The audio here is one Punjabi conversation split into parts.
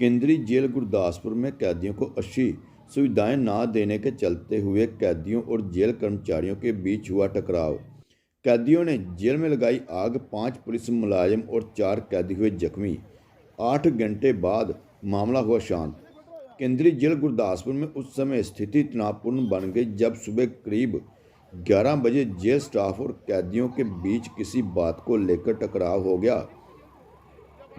केंद्रीय जेल गुरदासपुर में कैदियों को अच्छी सुविधाएँ ना देने के चलते हुए कैदियों और जेल कर्मचारियों के बीच हुआ टकराव। कैदियों ने जेल में लगाई आग, पाँच पुलिस मुलाजिम और चार कैदी हुए जख्मी। आठ घंटे बाद मामला हुआ शांत। केंद्रीय जेल गुरदासपुर में उस समय स्थिति तनावपूर्ण बन गई जब सुबह करीब 11 बजे जेल स्टाफ और कैदियों के बीच किसी बात को लेकर टकराव हो गया।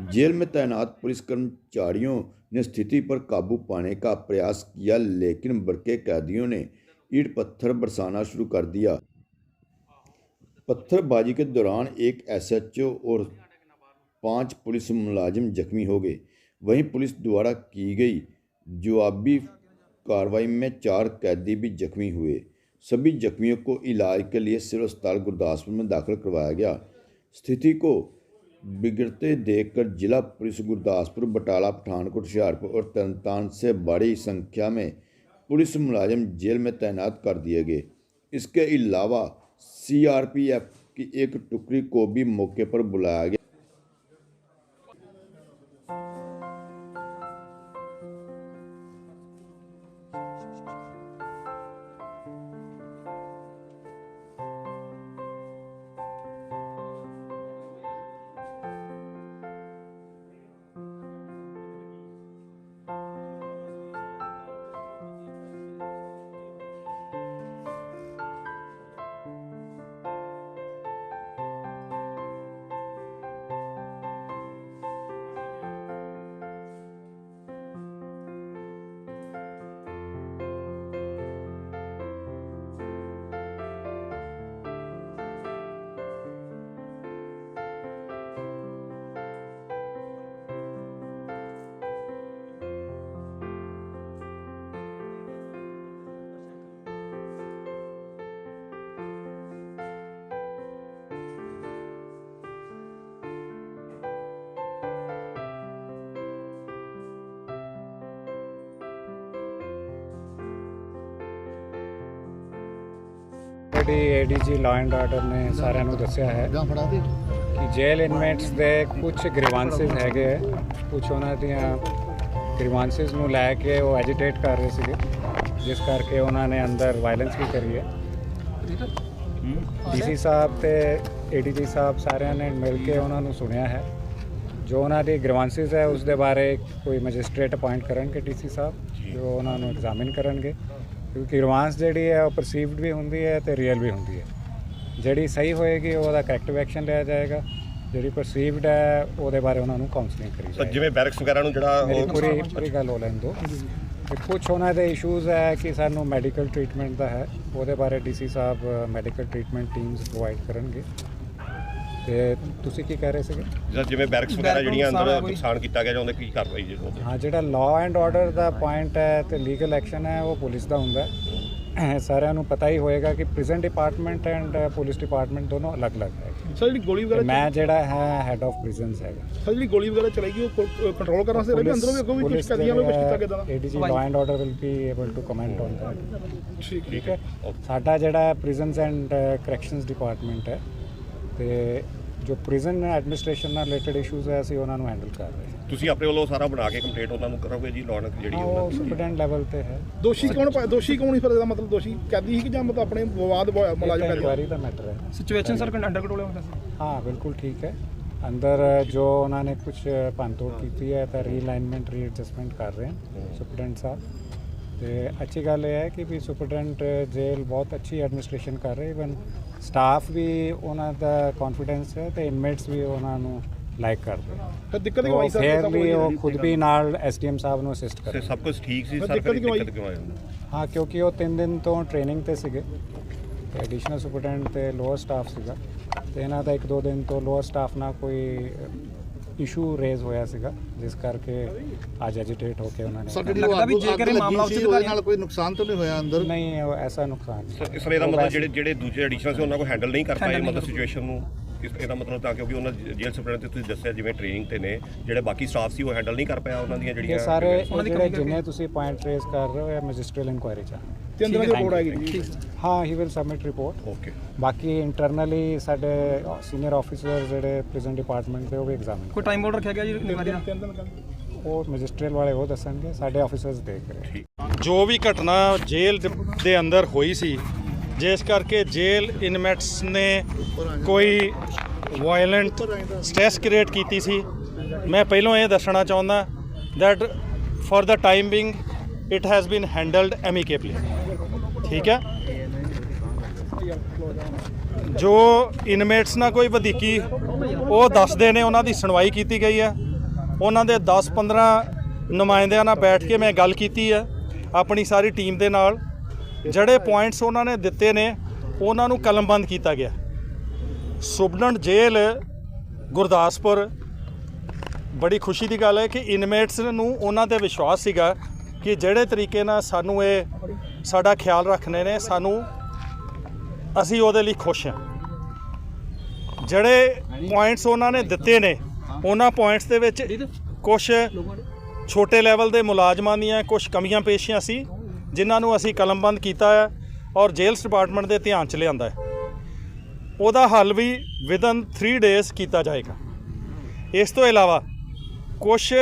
जेल में तैनात पुलिस कर्मचारियों ने स्थिति पर काबू पाने का प्रयास किया, लेकिन बड़के कैदियों ने ईट पत्थर बरसाना शुरू कर दिया। पत्थरबाजी के दौरान एक एसएचओ और पाँच पुलिस मुलाजिम जख्मी हो गए। वहीं पुलिस द्वारा की गई जवाबी कार्रवाई में चार कैदी भी जख्मी हुए। सभी जख्मियों को इलाज के लिए सिविल अस्पताल गुरदासपुर में दाखिल करवाया गया। स्थिति को बिगड़ते देखकर जिला पुलिस गुरदासपुर, बटाला, पठानकोट हुशियारपुर और तरनतान से बड़ी संख्या में पुलिस मुलाजिम जेल में तैनात कर दिए गए। इसके अलावा सीआरपीएफ की एक टुकड़ी को भी मौके पर बुलाया गया। ਜਿਹੜੀ ਏਡੀਜੀ ਲਾਅ ਐਂਡ ਆਰਡਰ ਨੇ ਸਾਰਿਆਂ ਨੂੰ ਦੱਸਿਆ ਹੈ ਕਿ ਜੇਲ ਇਨਮੇਟਸ ਦੇ ਕੁਝ ਗ੍ਰੀਵਾਂਸਸ ਹੈਗੇ ਹੈ ਕੁਝ ਉਹਨਾਂ ਦੀਆਂ ਗ੍ਰੀਵਾਂਸਸ ਨੂੰ ਲੈ ਕੇ ਉਹ ਐਜੀਟੇਟ ਕਰ ਰਹੇ ਸੀਗੇ। ਜਿਸ ਕਰਕੇ ਉਹਨਾਂ ਨੇ ਅੰਦਰ ਵਾਇਲੈਂਸ ਵੀ ਕਰੀ ਹੈ। ਡੀਸੀ ਸਾਹਿਬ ਤੇ ਏਡੀਜੀ ਸਾਹਿਬ ਸਾਰਿਆਂ ਨੇ ਮਿਲ ਕੇ ਉਹਨਾਂ ਨੂੰ ਸੁਣਿਆ ਹੈ। ਜੋ ਉਹਨਾਂ ਦੀ ਗ੍ਰੀਵਾਂਸਸ ਹੈ ਉਸ ਦੇ ਬਾਰੇ ਕੋਈ ਮੈਜਿਸਟ੍ਰੇਟ ਅਪਾਇੰਟ ਕਰਨਗੇ ਡੀਸੀ ਸਾਹਿਬ। ਜੋ। ਉਹਨਾਂ ਨੂੰ ਐਗਜ਼ਾਮਿਨ ਕਰਨਗੇ। ਕਿਉਂਕਿ ਗ੍ਰੀਵਾਂਸ ਜਿਹੜੀ ਹੈ ਉਹ ਪਰਸੀਵਡ ਵੀ ਹੁੰਦੀ ਹੈ ਤੇ ਰੀਅਲ ਵੀ ਹੁੰਦੀ ਹੈ। ਜਿਹੜੀ ਸਹੀ ਹੋਏਗੀ ਉਹਦਾ ਕਰੈਕਟਿਵ ਐਕਸ਼ਨ ਲਿਆ ਜਾਏਗਾ। ਜਿਹੜੀ ਪਰਸੀਵਡ ਹੈ ਉਹਦੇ ਬਾਰੇ ਉਹਨਾਂ ਨੂੰ ਕਾਉਂਸਲਿੰਗ ਕਰੀ ਜਾਏਗੀ। ਜਿਵੇਂ ਬੈਰਕਸ ਵਗੈਰਾ ਨੂੰ ਜਿਹੜਾ ਮੇਰੀ ਉਹ ਪੂਰੀ ਪੂਰੀ ਗੱਲ ਹੋ ਲੈਣ ਦਿਓ ਤੇ ਕੁਝ ਉਹਨਾਂ ਦੇ ਇਸ਼ੂਜ਼ ਹੈ ਕਿ ਸਾਨੂੰ ਮੈਡੀਕਲ ਟ੍ਰੀਟਮੈਂਟ ਦਾ ਹੈ। ਉਹਦੇ ਬਾਰੇ ਡੀਸੀ ਸਾਹਿਬ ਮੈਡੀਕਲ ਟ੍ਰੀਟਮੈਂਟ ਟੀਮਸ ਪ੍ਰੋਵਾਈਡ ਕਰਨਗੇ। ਤੇ ਤੁਸੀਂ ਕੀ ਕਹਿ ਰਹੇ ਸੀਗੇ? ਜਾਂ ਜਿਵੇਂ ਬੈਰਕਸ ਵਗੈਰਾ ਜਿਹੜੀਆਂ ਅੰਦਰ ਨੁਕਸਾਨ ਕੀਤਾ ਗਿਆ ਜਾਂ ਉਹਦੇ ਕੀ ਕਾਰਵਾਈ ਜੀ ਉਹਦੇ? ਹਾਂ ਜਿਹੜਾ ਲਾਅ ਐਂਡ ਆਰਡਰ ਦਾ ਪੁਆਇੰਟ ਹੈ ਤੇ ਲੀਗਲ ਐਕਸ਼ਨ ਹੈ ਉਹ ਪੁਲਿਸ ਦਾ ਹੁੰਦਾ ਹੈ। ਸਾਰਿਆਂ ਨੂੰ ਪਤਾ ਹੀ ਹੋਏਗਾ ਕਿ prison department and police department ਦੋਨੋਂ ਅਲੱਗ-ਅਲੱਗ ਹੈ ਸਰ ਜਿਹੜੀ ਗੋਲੀ ਵਗੈਰਾ ਮੈਂ ਜਿਹੜਾ ਹੈ ਹੈਡ ਆਫ ਪ੍ਰਿਜ਼ਨਸ ਹੈਗਾ। ਸਰ ਜਿਹੜੀ ਗੋਲੀ ਵਗੈਰਾ ਚਲਾਈ ਗਈ ਉਹ ਕੰਟਰੋਲ ਕਰਨ ਵਾਸਤੇ ਰਹੀ ਅੰਦਰੋਂ ਵੀ ਅੱਗੋਂ ਵੀ ਕੁਝ ਕਦੀਆਂ ਨੂੰ ਕੁਝ ਕੀਤਾ ਗਿਆ ਦਾ ADG law and order will be able to comment on that ਠੀਕ ਠੀਕ ਹੈ? ਸਾਡਾ ਜਿਹੜਾ ਪ੍ਰਿਜ਼ਨਸ ਐਂਡ ਕਰੈਕਸ਼ਨਸ ਡਿਪਾਰਟਮੈਂਟ ਹੈ ਤੇ ਜੋ ਪ੍ਰਿਜ਼ਨ ਐਡਮਿਨਿਸਟ੍ਰੇਸ਼ਨ ਨਾਲ ਰਿਲੇਟਡ ਇਸ਼ੂਜ਼ ਹੈ ਅਸੀਂ ਉਹਨਾਂ ਨੂੰ ਹੈਂਡਲ ਕਰ ਰਹੇ ਹਾਂ। ਤੁਸੀਂ ਆਪਣੇ ਵੱਲੋਂ ਸਾਰਾ ਬਣਾ ਕੇ ਕੰਪਲੀਟ ਉਹਨਾਂ ਨੂੰ ਕਰੋਗੇ ਜੀ ਲੌਨਕ ਜਿਹੜੀ ਹਾਂ, ਉਹਨਾਂ ਉਹ ਦੀ ਸਟੂਡੈਂਟ ਲੈਵਲ ਤੇ ਹੈ। ਦੋਸ਼ੀ ਕੌਣ ਦੋਸ਼ੀ ਕੌਣ ਸੀ ਫਿਰ ਇਹਦਾ ਮਤਲਬ ਦੋਸ਼ੀ ਕੈਦੀ ਸੀ ਕਿ ਜਾਂ ਮਤਲਬ ਆਪਣੇ ਵਿਵਾਦ ਮੁਲਾਜ਼ਮ ਕੈਦੀ ਇਨਕੁਆਇਰੀ ਦਾ ਮੈਟਰ ਹੈ। ਸਿਚੁਏਸ਼ਨ ਸਰ ਅੰਡਰ ਕੰਟਰੋਲ ਹੁੰਦਾ ਸੀ ਹਾਂ ਬਿਲਕੁਲ ਠੀਕ ਹੈ। ਅੰਦਰ ਜੋ ਉਹਨਾਂ ਨੇ ਕੁਝ ਭੰਨਤੋੜ ਕੀਤੀ ਹੈ ਤਾਂ ਰੀਅਲਾਈਨਮੈਂਟ ਰੀਐਡਜਸਟਮੈਂਟ ਕਰ ਰਹੇ ਹਨ ਸੁਪਰਡੈਂਟ ਸਾਹਿਬ। ਤੇ ਅੱਛੀ ਗੱਲ ਇਹ ਹੈ ਕਿ ਵੀ ਸੁਪਰਡੈਂਟ ਜੇਲ੍ਹ ਬਹੁਤ ਅੱਛੀ ਐਡਮਿਨਿਸਟ੍ਰੇਸ਼ਨ ਕਰ ਰਹੇ ਇਵਨ ਸਟਾਫ ਵੀ ਉਹਨਾਂ ਦਾ ਕੌਨਫੀਡੈਂਸ ਹੈ ਤੇ ਇਨਮੇਟਸ ਵੀ ਉਹਨਾਂ ਨੂੰ ਲਾਈਕ ਕਰਦੇ ਫਿਰ ਦਿੱਕਤ ਕਿਉਂ ਆਈ ਸਰ? ਫੇਰ ਵੀ ਉਹ ਖੁਦ ਵੀ ਨਾਲ ਐਸਡੀਐਮ ਸਾਹਿਬ ਨੂੰ ਅਸਿਸਟ ਤੇ ਕਰਦੇ ਸਭ ਕੁਝ ਠੀਕ ਸੀ ਸਰ ਦਿੱਕਤ ਫਿਰ ਕਿਉਂ ਆਈ? ਦਿੱਕਤ ਕਿਉਂ ਆਈ? ਹਾਂ ਕਿਉਂਕਿ ਉਹ 3 ਦਿਨ ਤੋਂ ਟ੍ਰੇਨਿੰਗ ਤੇ ਸੀਗੇ ਤੇ ਐਡੀਸ਼ਨਲ ਸੁਪਰਡੈਂਟ ਤੇ ਲੋਅਰ ਸਟਾਫ ਸੀਗਾ ਤੇ ਇਹਨਾਂ ਦਾ ਇੱਕ ਦੋ ਦਿਨ ਤੋਂ ਲੋਅਰ ਸਟਾਫ ਨਾਲ ਕੋਈ ਇਸ਼ੂ ਰੇਜ਼ ਹੋਇਆ ਸੀਗਾ ਜਿਸ ਕਰਕੇ ਅੱਜ ਐਜੀਟੇਟ ਹੋ ਕੇ ਉਹਨਾਂ ਨੇ ਸਰ ਜਿਹੜੀ ਲੱਗਦਾ ਵੀ ਜੇਕਰ ਇਹ ਮਾਮਲਾ ਉੱਚ ਉਹਦੇ ਨਾਲ ਕੋਈ ਨੁਕਸਾਨ ਤਾਂ ਨਹੀਂ ਹੋਇਆ ਅੰਦਰ? ਨਹੀਂ ਉਹ ਐਸਾ ਨੁਕਸਾਨ ਨਹੀਂ। ਸਰ ਇਸ ਲਈ ਇਹਦਾ ਉਹ ਮਤਲਬ ਜਿਹੜੇ ਜਿਹੜੇ ਦੂਜੇ ਐਡੀਸ਼ਨ ਸੀ ਉਹਨਾਂ ਕੋ ਹੈਂਡਲ ਨਹੀਂ ਕਰ ਪਾਏ ਮਤਲਬ ਸਿਚੁਏਸ਼ਨ ਨੂੰ। ਇਸ ਇਹਦਾ ਮਤਲਬ ਤਾਂ ਕਿਉਂਕਿ ਉਹਨਾਂ ਜੇਲ੍ਹ ਸੁਪਰਡੈਂਟ ਤੇ ਤੁਸੀਂ ਦੱਸਿਆ ਜਿਵੇਂ ਟ੍ਰੇਨਿੰਗ ਤੇ ਨੇ ਜਿਹੜੇ ਬਾਕੀ ਸਟਾਫ ਸੀ ਉਹ ਹੈਂਡਲ ਨਹੀਂ ਕਰ ਪਾਇਆ ਉਹਨਾਂ ਦੀਆਂ ਇਹ ਜਿਹੜੀਆਂ ਸਾਰੇ ਇਹ ਜਿਹੜੇ ਜਿੰਨੇ ਤੁਸੀਂ ਪੁਆਇੰਟ ਰੇਜ਼ ਕਰ ਰਹੇ ਹੋ ਇਹ ਮੈਜਿਸਟਰੀਅਲ ਇਨਕੁਆਇਰੀ ਚ। ਤਿੰਨ ਦਿਨਾਂ ਦੀ ਰਿਪੋਰਟ ਆਏਗੀ। ਜੀ ਹਾਂ he will submit report okay ਬਾਕੀ ਇੰਟਰਨਲੀ ਸਾਡੇ ਸੀਨੀਅਰ ਆਫੀਸਰ ਜਿਹੜੇ ਪ੍ਰਿਜ਼ਨ ਡਿਪਾਰਟਮੈਂਟ ਦੇ ਉਹ ਵੀ ਐਗਜ਼ਾਮਿਨ ਕੋਈ ਟਾਈਮ ਬੋਰਡ ਰੱਖਿਆ ਗਿਆ ਜੀ ਨਿਗਰਾਨੀ ਦਾ ਉਹ ਮੈਜਿਸਟ੍ਰੇਟ ਵਾਲੇ ਉਹ ਦੱਸਣਗੇ ਸਾਡੇ ਆਫੀਸਰਸ ਦੇਖ ਰਹੇ ਜੋ ਵੀ ਘਟਨਾ ਜੇਲ੍ਹ ਦੇ- ਅੰਦਰ ਹੋਈ ਸੀ ਜਿਸ ਕਰਕੇ ਜੇਲ੍ਹ ਇਨਮੇਟਸ ਨੇ ਕੋਈ ਵਾਇਲੈਂਟ ਸਟ੍ਰੈਸ ਕ੍ਰੀਏਟ ਕੀਤੀ ਸੀ ਮੈਂ ਪਹਿਲਾਂ ਇਹ ਦੱਸਣਾ ਚਾਹੁੰਦਾ that for the time being it has been handled amicably ਠੀਕ ਹੈ? ਜੋ ਇਨਮੇਟਸ ਨਾਲ ਕੋਈ ਵਧੀਕੀ, ਉਹ ਦੱਸਦੇ ਨੇ, ਉਹਨਾਂ ਦੀ ਸੁਣਵਾਈ ਕੀਤੀ ਗਈ ਹੈ। ਉਹਨਾਂ ਦੇ 10-15 ਨੁਮਾਇੰਦਿਆਂ ਨਾਲ ਬੈਠ ਕੇ ਮੈਂ ਗੱਲ ਕੀਤੀ ਹੈ, ਆਪਣੀ ਸਾਰੀ ਟੀਮ ਦੇ ਨਾਲ। ਜਿਹੜੇ ਪੁਆਇੰਟਸ ਉਹਨਾਂ ਨੇ ਦਿੱਤੇ ਨੇ, ਉਹਨਾਂ ਨੂੰ ਕਲਮਬੰਦ ਕੀਤਾ ਗਿਆ। ਸੁਬਨਨ ਜੇਲ੍ਹ, ਗੁਰਦਾਸਪੁਰ। ਬੜੀ ਖੁਸ਼ੀ ਦੀ ਗੱਲ ਹੈ ਕਿ ਇਨਮੇਟਸ ਨੂੰ ਉਹਨਾਂ ਤੇ ਵਿਸ਼ਵਾਸ ਸੀਗਾ ਕਿ ਜਿਹੜੇ ਤਰੀਕੇ ਨਾਲ ਸਾਨੂੰ ਇਹ ਸਾਡਾ ਖਿਆਲ ਰੱਖਣੇ ਨੇ, ਸਾਨੂੰ ਅਸੀਂ ਉਹਦੇ ਲਈ ਖੁਸ਼ ਹਾਂ। ਜਿਹੜੇ ਪੁਆਇੰਟਸ ਉਹਨਾਂ ਨੇ ਦਿੱਤੇ ਨੇ, ਉਹਨਾਂ ਪੁਆਇੰਟਸ ਦੇ ਵਿੱਚ ਕੁਝ ਛੋਟੇ ਲੈਵਲ ਦੇ ਮੁਲਾਜ਼ਮਾਂ ਦੀਆਂ ਕੁਝ ਕਮੀਆਂ ਪੇਸ਼ੀਆਂ ਸੀ, ਜਿਨ੍ਹਾਂ ਨੂੰ ਅਸੀਂ ਕਲਮਬੰਦ ਕੀਤਾ ਹੈ ਔਰ ਜੇਲਸ ਡਿਪਾਰਟਮੈਂਟ ਦੇ ਧਿਆਨ ਚ ਲਿਆਂਦਾ ਹੈ। ਉਹਦਾ ਹੱਲ ਵੀ ਵਿਦਨ 3 ਡੇਜ਼ ਕੀਤਾ ਜਾਏਗਾ। ਇਸ ਤੋਂ ਇਲਾਵਾ ਕੁਝ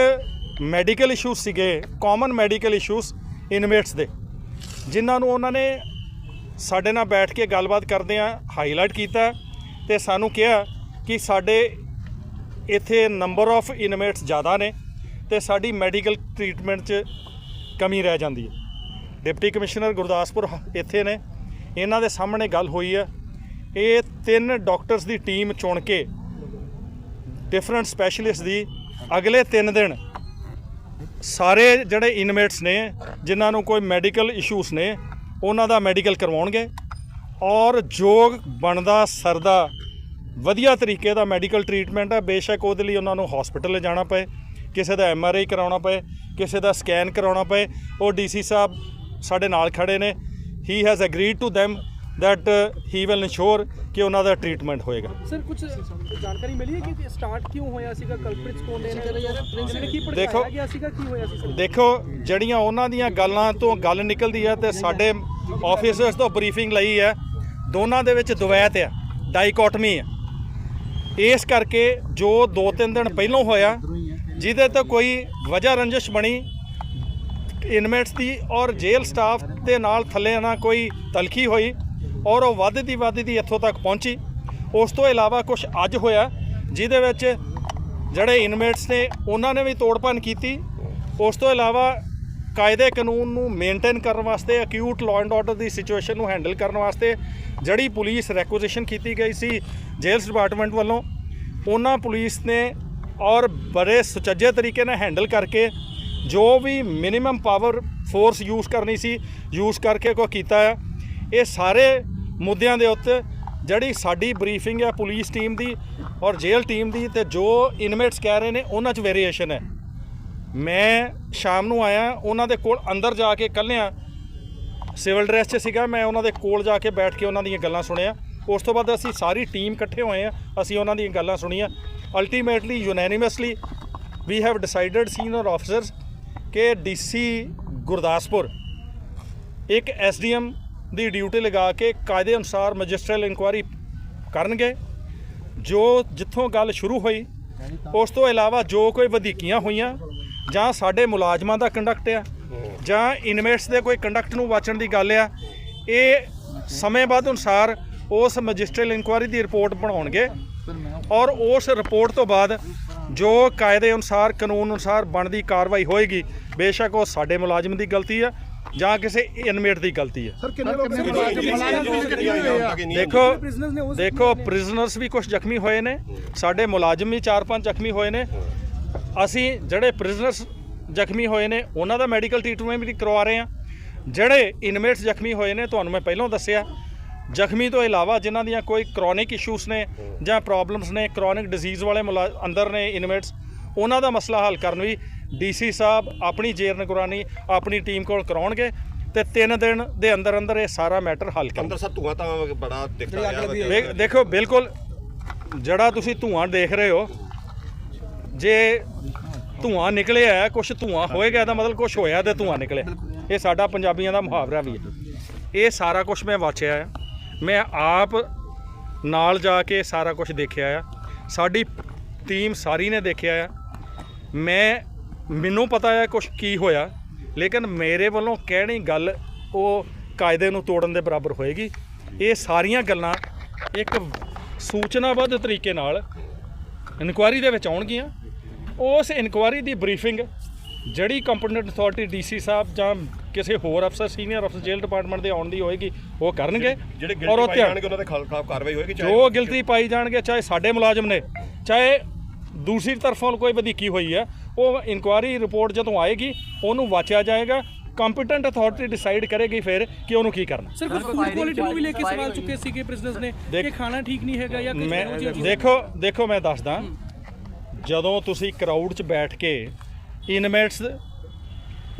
ਮੈਡੀਕਲ ਇਸ਼ੂਜ਼ ਸੀਗੇ ਕਾਮਨ ਮੈਡੀਕਲ ਇਸ਼ੂਜ਼ ਇਨਮੇਟਸ ਦੇ, ਜਿਨ੍ਹਾਂ ਨੂੰ ਉਹਨਾਂ ਨੇ ਸਾਡੇ ਨਾਲ ਬੈਠ ਕੇ ਗੱਲਬਾਤ ਕਰਦੇ ਆ ਹਾਈਲਾਈਟ ਕੀਤਾ ਤੇ ਸਾਨੂੰ ਕਿਹਾ ਕਿ ਸਾਡੇ ਇੱਥੇ ਨੰਬਰ ਆਫ ਇਨਮੇਟਸ ਜ਼ਿਆਦਾ ਨੇ ਤੇ ਸਾਡੀ ਮੈਡੀਕਲ ਟ੍ਰੀਟਮੈਂਟ 'ਚ ਕਮੀ ਰਹਿ ਜਾਂਦੀ ਹੈ। ਡਿਪਟੀ ਕਮਿਸ਼ਨਰ ਗੁਰਦਾਸਪੁਰ ਇੱਥੇ ਨੇ। ਇਹਨਾਂ ਦੇ ਸਾਹਮਣੇ ਗੱਲ ਹੋਈ ਹੈ ਇਹ ਤਿੰਨ ਡਾਕਟਰਸ ਦੀ ਟੀਮ ਚੁਣ ਕੇ ਡਿਫਰੈਂਟ ਸਪੈਸ਼ਲਿਸਟ ਦੀ ਅਗਲੇ 3 ਦਿਨ ਸਾਰੇ ਜਿਹੜੇ ਇਨਮੇਟਸ ਨੇ, ਜਿਨ੍ਹਾਂ ਨੂੰ ਕੋਈ ਮੈਡੀਕਲ ਇਸ਼ੂਸ ਨੇ ਉਹਨਾਂ ਦਾ ਮੈਡੀਕਲ ਕਰਵਾਉਣਗੇ ਔਰ ਜੋ ਬਣਦਾ, ਸਰਦਾ, ਵਧੀਆ ਤਰੀਕੇ ਦਾ ਮੈਡੀਕਲ ਟ੍ਰੀਟਮੈਂਟ ਹੈ। ਬੇਸ਼ੱਕ ਉਹਦੇ ਲਈ ਉਹਨਾਂ ਨੂੰ ਹਸਪੀਟਲ ਲਿਜਾਣਾ ਪਏ, ਕਿਸੇ ਦਾ ਐਮ ਆਰ ਆਈ ਕਰਾਉਣਾ ਪਏ, ਕਿਸੇ ਦਾ ਸਕੈਨ ਕਰਾਉਣਾ ਪਏ। ਉਹ ਡੀਸੀ ਸਾਹਿਬ ਸਾਡੇ ਨਾਲ ਖੜੇ ਨੇ। He has agreed to them that he will ensure ਕਿ ਉਹਨਾਂ ਦਾ ਟ੍ਰੀਟਮੈਂਟ ਹੋਏਗਾ ਸਰ ਕੁਝ ਜਾਣਕਾਰੀ ਮਿਲੀ ਹੈ ਕਿ ਸਟਾਰਟ ਕਿਉਂ ਹੋਇਆ ਸੀਗਾ ਕਲਪ੍ਰਿਟਸ ਕੌਣ ਨੇ ਇਹਨਾਂ ਨੇ ਕੀ ਦੇਖੋ- ਭੜਕਾਇਆ ਗਿਆ ਸੀਗਾ ਕੀ ਹੋਇਆ ਸੀ ਸਰ ਦੇਖੋ ਜਿਹੜੀਆਂ ਉਹਨਾਂ ਦੀਆਂ ਗੱਲਾਂ ਤੋਂ ਗੱਲ ਨਿਕਲਦੀ ਹੈ ਤੇ ਸਾਡੇ ਆਫੀਸਰਸ ਤੋਂ ਬਰੀਫਿੰਗ ਲਈ ਹੈ ਦੋਨਾਂ ਦੇ ਵਿੱਚ ਦੁਵੈਤ ਹੈ ਡਾਈਕੋਟਮੀ ਹੈ ਇਸ ਕਰਕੇ ਜੋ 2-3 ਦਿਨ ਪਹਿਲਾਂ ਹੋਇਆ ਜਿਹਦੇ ਤੋਂ ਕੋਈ ਵਜ੍ਹਾ ਰੰਜਿਸ਼ ਬਣੀ ਇਨਮੇਟਸ ਦੀ ਔਰ ਜੇਲ੍ਹ ਸਟਾਫ ਦੇ ਨਾਲ ਥੱਲੇ ਨਾ ਕੋਈ ਤਲਖੀ ਹੋਈ ਔਰ ਉਹ ਵੱਧਦੀ ਵੱਧਦੀ ਇੱਥੋਂ ਤੱਕ ਪਹੁੰਚੀ। ਉਸ ਤੋਂ ਇਲਾਵਾ ਕੁਝ ਅੱਜ ਹੋਇਆ, ਜਿਹਦੇ ਵਿੱਚ ਜਿਹੜੇ ਇਨਮੇਟਸ ਨੇ, ਉਹਨਾਂ ਨੇ ਵੀ ਤੋੜਪਨ ਕੀਤੀ। ਉਸ ਤੋਂ ਇਲਾਵਾ ਕਾਇਦੇ ਕਾਨੂੰਨ ਨੂੰ ਮੇਨਟੇਨ ਕਰਨ ਵਾਸਤੇ ਅਕਿਊਟ ਲਾਅ ਐਂਡ ਆਰਡਰ ਦੀ ਸਿਚੁਏਸ਼ਨ ਨੂੰ ਹੈਂਡਲ ਕਰਨ ਵਾਸਤੇ ਜਿਹੜੀ ਪੁਲਿਸ ਰੈਕੁਜੀਸ਼ਨ ਕੀਤੀ ਗਈ ਸੀ ਜੇਲਸ ਡਿਪਾਰਟਮੈਂਟ ਵੱਲੋਂ, ਉਹਨਾਂ ਪੁਲਿਸ ਨੇ ਔਰ ਬੜੇ ਸੁਚੱਜੇ ਤਰੀਕੇ ਨਾਲ ਹੈਂਡਲ ਕਰਕੇ ਜੋ ਵੀ ਮਿਨੀਮਮ ਪਾਵਰ ਫੋਰਸ ਯੂਜ਼ ਕਰਨੀ ਸੀ ਯੂਜ਼ ਕਰਕੇ ਕੋ ਕੀਤਾ ਹੈ ਇਹ ਸਾਰੇ ਮੁੱਦਿਆਂ ਦੇ ਉੱਤੇ ਜਿਹੜੀ ਸਾਡੀ ਬਰੀਫਿੰਗ ਹੈ ਪੁਲਿਸ ਟੀਮ ਦੀ ਔਰ ਜੇਲ੍ਹ ਟੀਮ ਦੀ ਤੇ ਜੋ ਇਨਮੇਟਸ ਕਹਿ ਰਹੇ ਨੇ, ਉਹਨਾਂ 'ਚ ਵੇਰੀਏਸ਼ਨ ਹੈ। ਮੈਂ ਸ਼ਾਮ ਨੂੰ ਆਇਆ, ਉਹਨਾਂ ਦੇ ਕੋਲ ਅੰਦਰ ਜਾ ਕੇ ਕੱਲਿਆਂ ਸਿਵਲ ਡਰੈਸ 'ਚ ਸੀਗਾ, ਮੈਂ ਉਹਨਾਂ ਦੇ ਕੋਲ ਜਾ ਕੇ ਬੈਠ ਕੇ ਉਹਨਾਂ ਦੀਆਂ ਗੱਲਾਂ ਸੁਣਿਆ। ਉਸ ਤੋਂ ਬਾਅਦ ਅਸੀਂ ਸਾਰੀ ਟੀਮ ਇਕੱਠੇ ਹੋਏ ਆ ਅਸੀਂ ਉਹਨਾਂ ਦੀਆਂ ਗੱਲਾਂ ਸੁਣੀਆਂ। Ultimately unanimously we have decided senior officers ਕਿ ਡੀਸੀ ਗੁਰਦਾਸਪੁਰ, ਇੱਕ ਐਸਡੀਐਮ ਦੀ ਡਿਊਟੀ ਲਗਾ ਕੇ ਕਾਇਦੇ ਅਨੁਸਾਰ ਮੈਜਿਸਟਰੀਅਲ ਇਨਕੁਆਇਰੀ ਕਰਨਗੇ। ਜੋ ਜਿੱਥੋਂ ਗੱਲ ਸ਼ੁਰੂ ਹੋਈ, ਉਸ ਤੋਂ ਇਲਾਵਾ ਜੋ ਕੋਈ ਵਧੀਕੀਆਂ ਹੋਈਆਂ, ਜਾਂ ਸਾਡੇ ਮੁਲਾਜ਼ਮਾਂ ਦਾ ਕੰਡਕਟ ਆ, ਜਾਂ ਇਨਵੈਸਟ ਦੇ ਕੋਈ ਕੰਡਕਟ ਨੂੰ ਵਾਚਣ ਦੀ ਗੱਲ ਆ, ਇਹ ਸਮੇਂਬੱਧ ਅਨੁਸਾਰ ਉਸ ਮੈਜਿਸਟਰੀਅਲ ਇਨਕੁਆਇਰੀ ਦੀ ਰਿਪੋਰਟ ਬਣਾਉਣਗੇ ਔਰ ਉਸ ਰਿਪੋਰਟ ਤੋਂ ਬਾਅਦ ਜੋ ਕਾਇਦੇ ਅਨੁਸਾਰ ਕਾਨੂੰਨ ਅਨੁਸਾਰ ਬਣਦੀ ਕਾਰਵਾਈ ਹੋਏਗੀ, ਬੇਸ਼ੱਕ ਉਹ ਸਾਡੇ ਮੁਲਾਜ਼ਮ ਦੀ ਗਲਤੀ ਆ ਜਾਂ ਕਿਸੇ ਇਨਮੇਟ ਦੀ ਗਲਤੀ ਹੈ। ਸਰ ਕਿੰਨੇ ਲੋਕ ਦੇਖੋ ਦੇਖੋ ਪ੍ਰਿਜ਼ਨਰਸ ਵੀ ਕੁਝ ਜ਼ਖਮੀ ਹੋਏ ਨੇ। ਸਾਡੇ ਮੁਲਾਜ਼ਮ ਵੀ 4-5 ਜ਼ਖਮੀ ਹੋਏ ਨੇ। ਅਸੀਂ ਜਿਹੜੇ ਪ੍ਰਿਜ਼ਨਰਸ ਜ਼ਖਮੀ ਹੋਏ ਨੇ ਉਹਨਾਂ ਦਾ ਮੈਡੀਕਲ ਟ੍ਰੀਟਮੈਂਟ ਵੀ ਕਰਵਾ ਰਹੇ ਹਾਂ। ਜਿਹੜੇ ਇਨਮੇਟਸ ਜ਼ਖਮੀ ਹੋਏ ਨੇ ਤੁਹਾਨੂੰ ਮੈਂ ਪਹਿਲਾਂ ਦੱਸਿਆ। ਜ਼ਖਮੀ ਤੋਂ ਇਲਾਵਾ ਜਿਨ੍ਹਾਂ ਦੀਆਂ ਕੋਈ ਕ੍ਰੋਨਿਕ ਇਸ਼ੂਸ ਨੇ ਜਾਂ ਪ੍ਰੋਬਲਮਸ ਨੇ ਕ੍ਰੋਨਿਕ ਡਿਜ਼ੀਜ਼ ਵਾਲੇ ਮੁਲਾ- ਅੰਦਰ ਨੇ ਇਨਮੇਟਸ ਉਹਨਾਂ ਦਾ ਮਸਲਾ ਹੱਲ ਕਰਨ ਵੀ ਡੀਸੀ ਸਾਹਿਬ ਆਪਣੀ ਜੇਰ ਨਿਗਰਾਨੀ ਆਪਣੀ ਟੀਮ ਕੋਲ ਕਰਾਉਣਗੇ ਤੇ 3 ਦਿਨ ਦੇ ਅੰਦਰ ਅੰਦਰ ਇਹ ਸਾਰਾ ਮੈਟਰ ਹੱਲ ਕਰਨਗੇ। ਅੰਦਰ ਸਰ ਧੂਆਂ ਤਾਂ ਬੜਾ ਦਿਖਦਾ ਰਿਹਾ ਦੇਖੋ ਬਿਲਕੁਲ ਜਿਹੜਾ ਤੁਸੀਂ ਧੂਆਂ ਦੇਖ ਰਹੇ ਹੋ ਜੇ ਧੂਆਂ ਨਿਕਲਿਆ ਹੈ ਕੁਝ ਧੂਆਂ ਹੋਏਗਾ ਇਹਦਾ ਮਤਲਬ ਕੁਝ ਹੋਇਆ ਤੇ ਧੂਆਂ ਨਿਕਲਿਆ। ਇਹ ਸਾਡਾ ਪੰਜਾਬੀਆਂ ਦਾ ਮੁਹਾਵਰਾ ਵੀ ਹੈ। ਇਹ ਸਾਰਾ ਕੁਝ ਮੈਂ ਵਾਚਿਆ ਹੈ ਮੈਂ ਆਪ ਨਾਲ ਜਾ ਕੇ ਸਾਰਾ ਕੁਝ ਦੇਖਿਆ ਆ। ਸਾਡੀ ਟੀਮ ਸਾਰੀ ਨੇ ਦੇਖਿਆ ਆ। ਮੈਂ ਮੈਨੂੰ ਪਤਾ ਹੈ ਕੁਝ ਕੀ ਹੋਇਆ ਲੇਕਿਨ ਮੇਰੇ ਵੱਲੋਂ ਕਹਿਣੀ ਗੱਲ ਉਹ ਕਾਇਦੇ ਨੂੰ ਤੋੜਨ ਦੇ ਬਰਾਬਰ ਹੋਏਗੀ। ਇਹ ਸਾਰੀਆਂ ਗੱਲਾਂ ਇੱਕ ਸੂਚਨਾਬੱਧ ਤਰੀਕੇ ਨਾਲ ਇਨਕੁਆਇਰੀ ਦੇ ਵਿੱਚ ਆਉਣਗੀਆਂ। ਉਸ ਇਨਕੁਆਇਰੀ ਦੀ ਬਰੀਫਿੰਗ ਜਿਹੜੀ ਕੰਪੀਟੈਂਟ ਅਥਾਰਟੀ ਡੀਸੀ ਸਾਹਿਬ ਜਾਂ ਕਿਸੇ ਹੋਰ ਅਫਸਰ ਸੀਨੀਅਰ ਅਫਸਰ ਜੇਲ੍ਹ ਡਿਪਾਰਟਮੈਂਟ ਦੇ ਆਉਣ ਦੀ ਹੋਏਗੀ ਉਹ ਕਰਨਗੇ। ਜਿਹੜੇ ਔਰ ਉਹ ਧਿਆਨ- ਜਾਣਗੇ ਉਹਨਾਂ ਦੇ ਖਿਲਾਫ ਕਾਰਵਾਈ ਹੋਏਗੀ ਚਾਹੇ ਜੋ ਗਿਲਤੀ ਪਾਈ ਜਾਣਗੇ ਚਾਹੇ ਸਾਡੇ ਮੁਲਾਜ਼ਮ ਨੇ ਚਾਹੇ ਦੂਸਰੀ ਤਰਫੋਂ ਕੋਈ ਵਧੀਕੀ ਹੋਈ ਹੈ ਉਹ ਇਨਕੁਆਇਰੀ ਰਿਪੋਰਟ ਜਦੋਂ ਆਏਗੀ ਉਹਨੂੰ ਵਾਚਿਆ ਜਾਏਗਾ ਕੰਪੀਟੈਂਟ ਅਥਾਰਟੀ ਡਿਸਾਈਡ ਕਰੇਗੀ ਫਿਰ ਕਿ ਉਹਨੂੰ ਕੀ ਕਰਨਾ। ਸਰ ਕੁਝ ਫੂਡ ਕੁਆਲਿਟੀ ਨੂੰ ਵੀ ਲੈ ਕੇ ਸਵਾਲ ਚੁੱਕੇ ਸੀਗੇ ਪ੍ਰਿਜ਼ਨਰਸ ਨੇ ਕਿ ਖਾਣਾ ਠੀਕ ਨਹੀਂ ਹੈਗਾ ਜਾਂ ਕੁਝ। ਦੇਖੋ ਦੇਖੋ ਮੈਂ ਦੱਸਦਾ। ਜਦੋਂ ਤੁਸੀਂ ਕਰਾਊਡ 'ਚ ਬੈਠ ਕੇ ਇਨਮੇਟਸ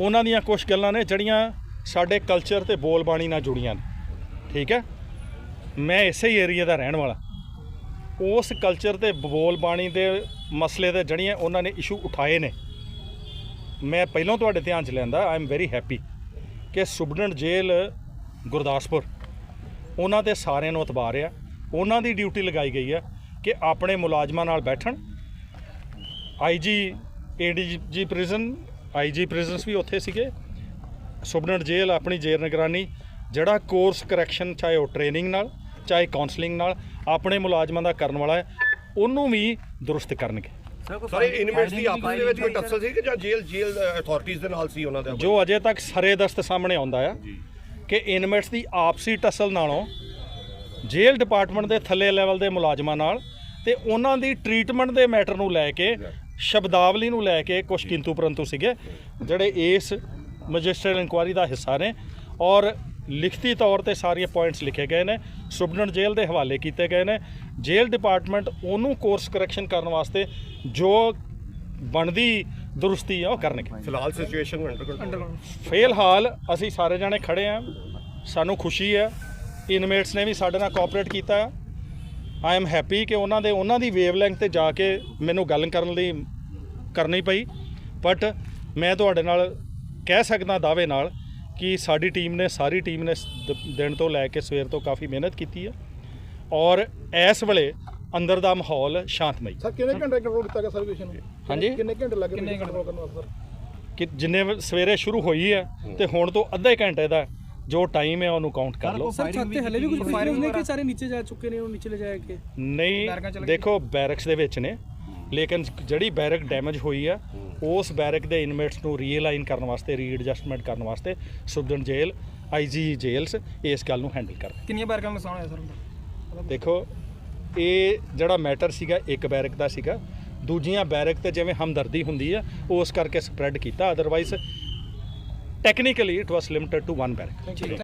ਉਹਨਾਂ ਦੀਆਂ ਕੁਝ ਗੱਲਾਂ ਨੇ ਜਿਹੜੀਆਂ ਸਾਡੇ ਕਲਚਰ ਤੇ ਬੋਲ ਬਾਣੀ ਨਾਲ ਜੁੜੀਆਂ ਨੇ ਠੀਕ ਹੈ? ਮੈਂ ਇਸੇ ਏਰੀਆ ਦਾ ਰਹਿਣ ਵਾਲਾ। ਉਸ ਕਲਚਰ ਤੇ ਬੋਲ ਬਾਣੀ ਦੇ ਮਸਲੇ ਦੇ ਜਿਹੜੀਆਂ ਉਹਨਾਂ ਨੇ ਇਸ਼ੂ ਉਠਾਏ ਨੇ। ਮੈਂ ਪਹਿਲਾਂ ਤੁਹਾਡੇ ਧਿਆਨ 'ਚ ਲੈਂਦਾ ਆਈ ਐਮ ਵੈਰੀ ਹੈਪੀ ਕਿ ਸੁਬਡਨ ਜੇਲ੍ਹ ਗੁਰਦਾਸਪੁਰ, ਉਹਨਾਂ ਤੇ ਸਾਰਿਆਂ ਨੂੰ ਇਤਬਾਰ ਆ। ਉਹਨਾਂ ਦੀ ਡਿਊਟੀ ਲਗਾਈ ਗਈ ਆ ਕਿ ਆਪਣੇ ਮੁਲਾਜ਼ਮਾਂ ਨਾਲ ਬੈਠਣ। IG ADG prison IG prisons ਵੀ ਉੱਥੇ ਸੀਗੇ। ਸੁਬਨਟ ਜੇਲ੍ਹ ਆਪਣੀ ਜੇਲ੍ਹ ਨਿਗਰਾਨੀ, ਜਿਹੜਾ ਕੋਰਸ ਕਰੈਕਸ਼ਨ ਚਾਹੇ ਉਹ ਟ੍ਰੇਨਿੰਗ ਨਾਲ, ਚਾਹੇ ਕਾਉਂਸਲਿੰਗ ਨਾਲ, ਆਪਣੇ ਮੁਲਾਜ਼ਮਾਂ ਦਾ ਕਰਨ ਵਾਲਾ ਹੈ। ਉਹਨੂੰ ਵੀ ਦਰੁਸਤ ਕਰਨਗੇ। ਸਾਰੇ ਇਨਮੇਟਸ ਦੀ ਆਪਸ ਦੇ ਵਿੱਚ ਕੋਈ ਟੱਸਲ ਸੀ ਕਿ ਜਾਂ ਜੇਲ੍ਹ ਜੇਲ੍ਹ ਅਥਾਰਟੀਆਂ ਦੇ ਨਾਲ ਸੀ ਉਹਨਾਂ ਦਾ ਜੋ ਅਜੇ ਤੱਕ ਸਰੇ ਦਸਤ ਸਾਹਮਣੇ ਆਉਂਦਾ ਆ ਕਿ ਇਨਮੇਟਸ ਦੀ ਆਪਸੀ ਟਸਲ ਨਾਲੋਂ ਜੇਲ੍ਹ ਡਿਪਾਰਟਮੈਂਟ ਦੇ ਥੱਲੇ ਲੈਵਲ ਦੇ ਮੁਲਾਜ਼ਮਾਂ ਨਾਲ ਤੇ ਉਹਨਾਂ ਦੀ ਟ੍ਰੀਟਮੈਂਟ ਦੇ ਮੈਟਰ ਨੂੰ ਲੈ ਕੇ ਸ਼ਬਦਾਵਲੀ ਨੂੰ ਲੈ ਕੇ ਕੁਝ ਕਿੰਤੂ ਪਰੰਤੂ ਸੀਗੇ ਜਿਹੜੇ ਇਸ ਮੈਜਿਸਟਰਲ ਇਨਕੁਆਇਰੀ ਦਾ ਹਿੱਸਾ ਨੇ ਔਰ ਲਿਖਤੀ ਤੌਰ ਤੇ ਸਾਰੀਆਂ ਪੁਆਇੰਟਸ ਲਿਖੇ ਗਏ ਨੇ। ਸੁਬਨਟ ਜੇਲ੍ਹ ਦੇ ਹਵਾਲੇ ਕੀਤੇ ਗਏ ਨੇ। ਜੇਲ੍ਹ ਡਿਪਾਰਟਮੈਂਟ ਉਹਨੂੰ ਕੋਰਸ ਕਰੈਕਸ਼ਨ ਕਰਨ ਵਾਸਤੇ ਜੋ ਬਣਦੀ ਦਰੁਸਤੀ ਆ ਉਹ ਕਰਨਗੇ। ਫਿਲਹਾਲ ਸਿਚੁਏਸ਼ਨ ਅੰਡਰ ਕੰਟਰੋਲ ਫਿਲਹਾਲ ਅਸੀਂ ਸਾਰੇ ਜਾਣੇ ਖੜੇ ਆ। ਸਾਨੂੰ ਖੁਸ਼ੀ ਹੈ ਇਨਮੇਟਸ ਨੇ ਵੀ ਸਾਡੇ ਨਾਲ ਕੋਆਪਰੇਟ ਕੀਤਾ ਆ। ਆਈ ਐਮ ਹੈਪੀ ਕਿ ਉਹਨਾਂ ਦੇ ਉਹਨਾਂ ਦੀ ਵੇਵਲੈਂਥ ਤੇ ਜਾ ਕੇ ਮੈਨੂੰ ਗੱਲ ਕਰਨ ਲਈ ਕਰਨੀ ਪਈ। ਬਟ ਮੈਂ ਤੁਹਾਡੇ ਨਾਲ ਕਹਿ ਸਕਦਾ ਦਾਅਵੇ ਨਾਲ ਕਿ ਸਾਡੀ ਟੀਮ ਨੇ ਸਾਰੀ ਟੀਮ ਨੇ ਦਿਨ ਤੋਂ ਲੈ ਕੇ ਸਵੇਰ ਤੋਂ ਕਾਫੀ ਮਿਹਨਤ ਕੀਤੀ ਹੈ ਔਰ ਇਸ ਵੇਲੇ ਅੰਦਰ ਦਾ ਮਾਹੌਲ ਸ਼ਾਂਤਮਈ। ਸਰ ਕਿੰਨੇ ਘੰਟੇ ਕੰਟਰੋਲ ਕੀਤਾ ਗਿਆ ਸਰਵੇਸ਼ਨ ਨੂੰ? ਹਾਂਜੀ। ਕਿੰਨੇ ਘੰਟੇ ਲੱਗੇ ਕਿੰਨੇ ਕੰਟਰੋਲ ਕਰਨ ਵਾਸਤੇ ਸਰ? ਕਿ ਜਿੰਨੇ ਸਵੇਰੇ ਸ਼ੁਰੂ ਹੋਈ ਹੈ ਤੇ ਹੁਣ ਤੋਂ ਅੱਧੇ ਘੰਟੇ ਦਾ ਜੋ ਟਾਈਮ ਹੈ ਉਹਨੂੰ ਕਾਊਂਟ ਕਰ ਲਓ। ਸਰ ਛੱਤ ਤੇ ਹਲੇ ਵੀ ਕੁਝ ਪ੍ਰਿਜ਼ਨਰਸ ਨੇ ਕਿ ਸਾਰੇ ਨੀਚੇ ਜਾ ਚੁੱਕੇ ਨੇ ਉਹ ਨੀਚੇ ਲੈ ਜਾਏ ਕੇ ਨਹੀਂ ਦੇਖੋ ਬੈਰਕਸ ਦੇ ਵਿੱਚ ਨੇ। ਲੇਕਿਨ ਜਿਹੜੀ ਬੈਰਕ ਡੈਮੇਜ ਹੋਈ ਆ ਉਸ ਬੈਰਕ ਦੇ ਇਨਮੇਟਸ ਨੂੰ ਰੀਅਲਾਈਨ ਕਰਨ ਵਾਸਤੇ ਰੀਐਡਜਸਟਮੈਂਟ ਕਰਨ ਵਾਸਤੇ ਸੁਬਦਨ ਜੇਲ੍ਹ ਆਈਜੀ ਜੇਲਸ ਇਸ ਗੱਲ ਨੂੰ ਹੈਂਡਲ ਕਰ ਕਿੰਨੀਆਂ ਬਾਰ ਕੰਮ ਨੁਕਸਾਨ ਹੋਇਆ ਸਰ? ਦੇਖੋ ਇਹ ਜਿਹੜਾ ਮੈਟਰ ਸੀਗਾ ਇੱਕ ਬੈਰਕ ਦਾ ਸੀਗਾ। ਦੂਜੀਆਂ ਬੈਰਕ ਤੇ ਜਿਵੇਂ ਹਮਦਰਦੀ ਹੁੰਦੀ ਆ ਉਸ ਕਰਕੇ ਸਪਰੈਡ ਕੀਤਾ। Otherwise technically it was limited to one barrack